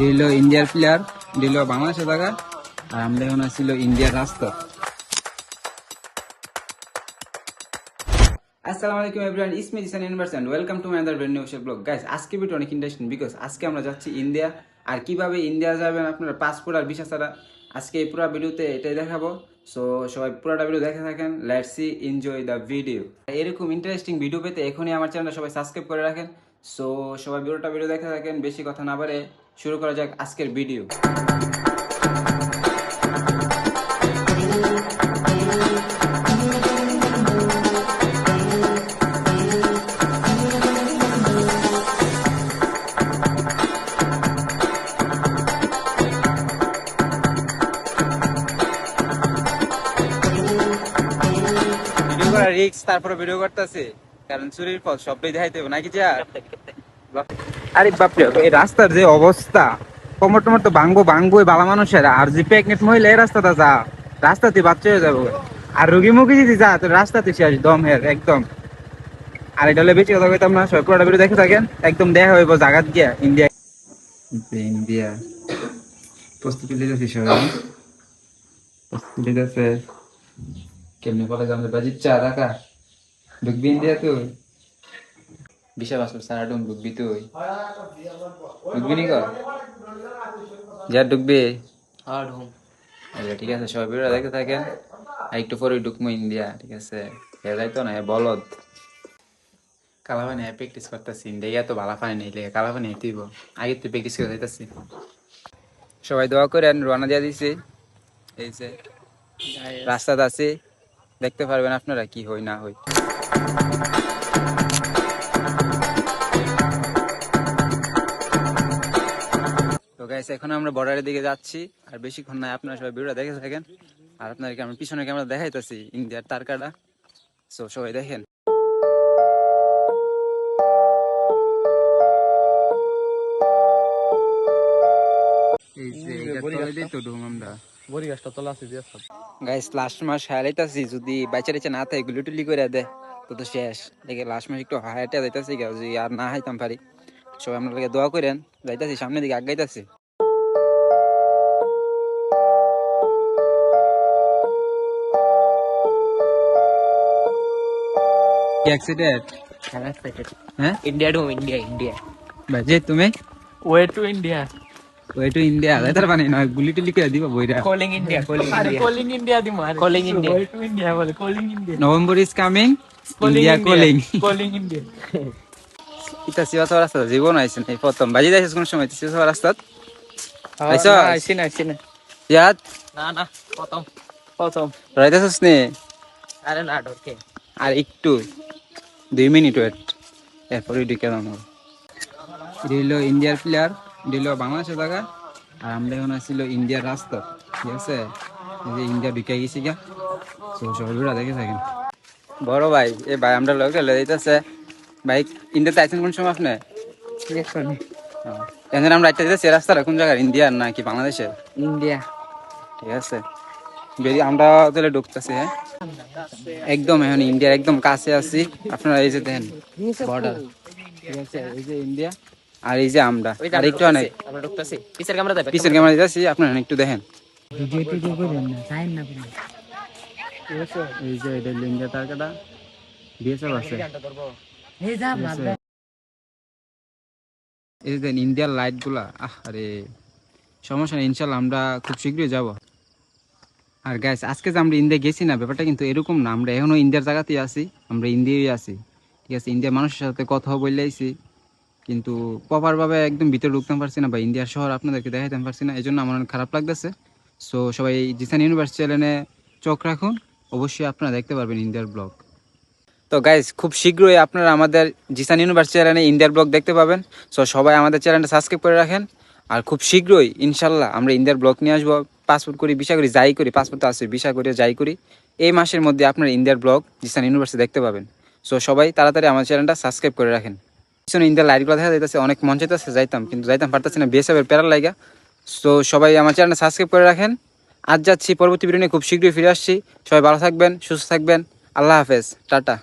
দিল ইন্ডিয়ার প্লেয়ার দিল বাংলাদেশে থাকা আর আমরা এখন আসছিল ইন্ডিয়ার রাস্তা আসসালামু আলাইকুম everyone universe and welcome to my other brand new blog guys আজকে ভিডিও অনেক ইন্টারেস্টিং বিকজ আজকে আমরা যাচ্ছি ইন্ডিয়া আর কীভাবে ইন্ডিয়া যাবেন আপনারা পাসপোর্ট আর ভিসা ছাড়া, আজকে এই পুরো ভিডিওতে এটাই দেখাবো। সো সবাই পুরোটা ভিডিও দেখে থাকেন let's see enjoy the video এরকম ইন্টারেস্টিং ভিডিও পেতে এখনই আমার চ্যানেলটা সবাই সাবস্ক্রাইব করে রাখেন। সো সবাই ভিডিওটা ভিডিও দেখে থাকেন, বেশি কথা না বাড়ে শুরু করা যাক আজকের ভিডিও। রিক্স তারপরে ভিডিও করতেছে, কারণ চুরির পথ সবটাই দেখাইতে নাকি যা আরে বাপরে, এই রাস্তার যে অবস্থা, কমর টমর তো ভাঙবো ভাঙবো বালা মানুষের। আর যে প্রেগনেন্ট মহিলা, এই রাস্তাটা যা রাস্তাতে বাচ্চা হয়ে যাব। আর রুগী মুগি যদি যা তো রাস্তাতে শেষ দম হের, একদম। আর এটা হলে বেশি কথা কইতাম না, সবাই পুরোটা ভিডিও দেখে থাকেন, একদম দেখা হইব জাগাত গিয়া ইন্ডিয়া ইন্ডিয়া প্রস্তুতি নিতেছি সবাই। প্রস্তুতি নিতেছে কেমনি বলে যে আমাদের বাজির চা রাখা ঢুকবি ইন্ডিয়া তুই বিশা বাসর সারা ডুম ঢুকবি তুই। ঢুকবি নি যা ঢুকবি আচ্ছা ঠিক আছে সবাই ভিডিও দেখতে থাকেন। আর একটু পরে ঢুকবো ইন্ডিয়া ঠিক আছে? এ যাইতো না বলদ। প্র্যাকটিস করতেছি ইন্ডিয়া তো ভালো পানি নেই লেগে কালাপানি তুইব আগে তুই প্র্যাকটিস করে যাইতেছি। সবাই দোয়া করেন রওনা দিয়ে দিছি। এই যে রাস্তাতে আছে দেখতে পারবেন আপনারা কি হই না হই গাইস এখন আমরা বর্ডারের দিকে যাচ্ছি। আর বেশিক্ষণ নাই আপনারা সবাই ভিডিও দেখে থাকেন। আর আপনাদেরকে আমরা পিছনে ক্যামেরা দেখাইতেছি ইন্ডিয়ার তারকাটা। সো সবাই দেখেন। গাইস লাস্ট মাস হারাইতাছি যদি বাইচা রেচা না থাকে গুলি টুলি করে দে তো তো শেষ। দেখে লাস্ট মাস একটু হারাইটা যাইতাছি যদি আর না হাইতাম পারি। সবাই আপনার দোয়া করেন যাইতাছি সামনের দিকে আগাইতাছি। অ্যাক্সিডেন্ট হ্যাঁ ইন্ডিয়া টু ইন্ডিয়া ইন্ডিয়া বাজে তুমি? ওয়ে টু ইন্ডিয়া ওই টু ইন্ডিয়া যাইতার পানি না গুলি টুলি করে দিবা বইরা। Calling India calling India calling India দি মার। Calling India way to India বলে calling India November is coming India calling calling India ইতা সিবা সবার রাস্তা জীবন আইছে নাই প্রথম। বাজি যাইছিস কোন সময়? আইছো? আইছি না ইয়াত? না না প্রথম। প্রথম রাইতাছিস নে? আরে না ঢোকে আর একটু। দুই মিনিট ওয়েট এরপরে ঢুকে যাব দিল ইন্ডিয়ার প্লেয়ার দিল বাংলাদেশে থাকা আর আমরা এখন আসছিল ইন্ডিয়ার রাস্তা ঠিক আছে? এই যে ইন্ডিয়া ঢুকে গেছি গা তো সবাই দেখে থাকেন। বড় ভাই এ ভাই আমরা লোক লে যাইতেছে। ভাই ইন্ডিয়াতে আইছেন কোন সময় আপনি? এখন আমরা একটা দিতেছি রাস্তাটা কোন জায়গার ইন্ডিয়ার নাকি বাংলাদেশের? ইন্ডিয়া। ঠিক আছে। বেরিয়ে আমরা তাহলে ঢুকতেছি হ্যাঁ? একদম এখন ইন্ডিয়ার একদম কাছে আছি। আপনারা এই যে দেখেন বর্ডার ঠিক আছে এই যে ইন্ডিয়া আর এই যে আমরা। আর একটু অনেক পিছের ক্যামেরা দেবে পিছের ক্যামেরা দিতেছি আপনারা একটু দেখেন। এই যে এটা তারকাটা বিএসএফ আছে। এই যে ইন্ডিয়ার লাইটগুলা আহ আরে সমস্যা নেই ইনশাল্লাহ আমরা খুব শীঘ্রই যাব। আর গাইস আজকে যে আমরা ইন্ডিয়া গেছি না, ব্যাপারটা কিন্তু এরকম না। আমরা এখনও ইন্ডিয়ার জায়গাতেই আছি, আমরা ইন্ডিয়ায় আছি। ঠিক আছে, ইন্ডিয়ার মানুষের সাথে কথাও বলে আইছি কিন্তু প্রপার ভাবে একদম ভিতরে ঢুকতে পারছি না বা ইন্ডিয়ার শহর আপনাদেরকে দেখাইতে পারছি না এই জন্য আমার অনেক খারাপ লাগতেছে। সো সবাই জিসান ইউনিভার্সিটি চ্যানেলে চোখ রাখুন, অবশ্যই আপনারা দেখতে পারবেন ইন্ডিয়ার ব্লগ তো গাইজ খুব শীঘ্রই আপনারা আমাদের জিসান ইউনিভার্সিটি চ্যানেলে ইন্ডিয়ার ব্লগ দেখতে পাবেন। সো সবাই আমাদের চ্যানেলটা সাবস্ক্রাইব করে রাখেন। আর খুব শীঘ্রই, ইনশাল্লাহ, আমরা ইন্ডিয়ার ব্লগ নিয়ে আসব। পাসপোর্ট করি, ভিসা করি, যাই করি, পাসপোর্ট তো আছে, ভিসা করি যাই করি। এই মাসের মধ্যে আপনারা ইন্ডিয়ার ব্লগ জিসান ইউনিভার্সিটি দেখতে পাবেন। সো সবাই তাড়াতাড়ি আমার চ্যানেলটা সাবস্ক্রাইব করে রাখেন। পিছনে ইন্ডিয়ার লাইটগুলো দেখা যাইতেছে, অনেক মন চাইতেছে, যাইতাম, কিন্তু যাইতাম পারতেছি না বিএসএফের প্যারার লাইগা। সো সবাই আমার চ্যানেলটা সাবস্ক্রাইব করে রাখেন। আজ যাচ্ছি, পরবর্তী ভিডিও নিয়ে খুব শীঘ্রই ফিরে আসছি। সবাই ভালো থাকবেন, সুস্থ থাকবেন। আল্লাহ হাফেজ, টাটা।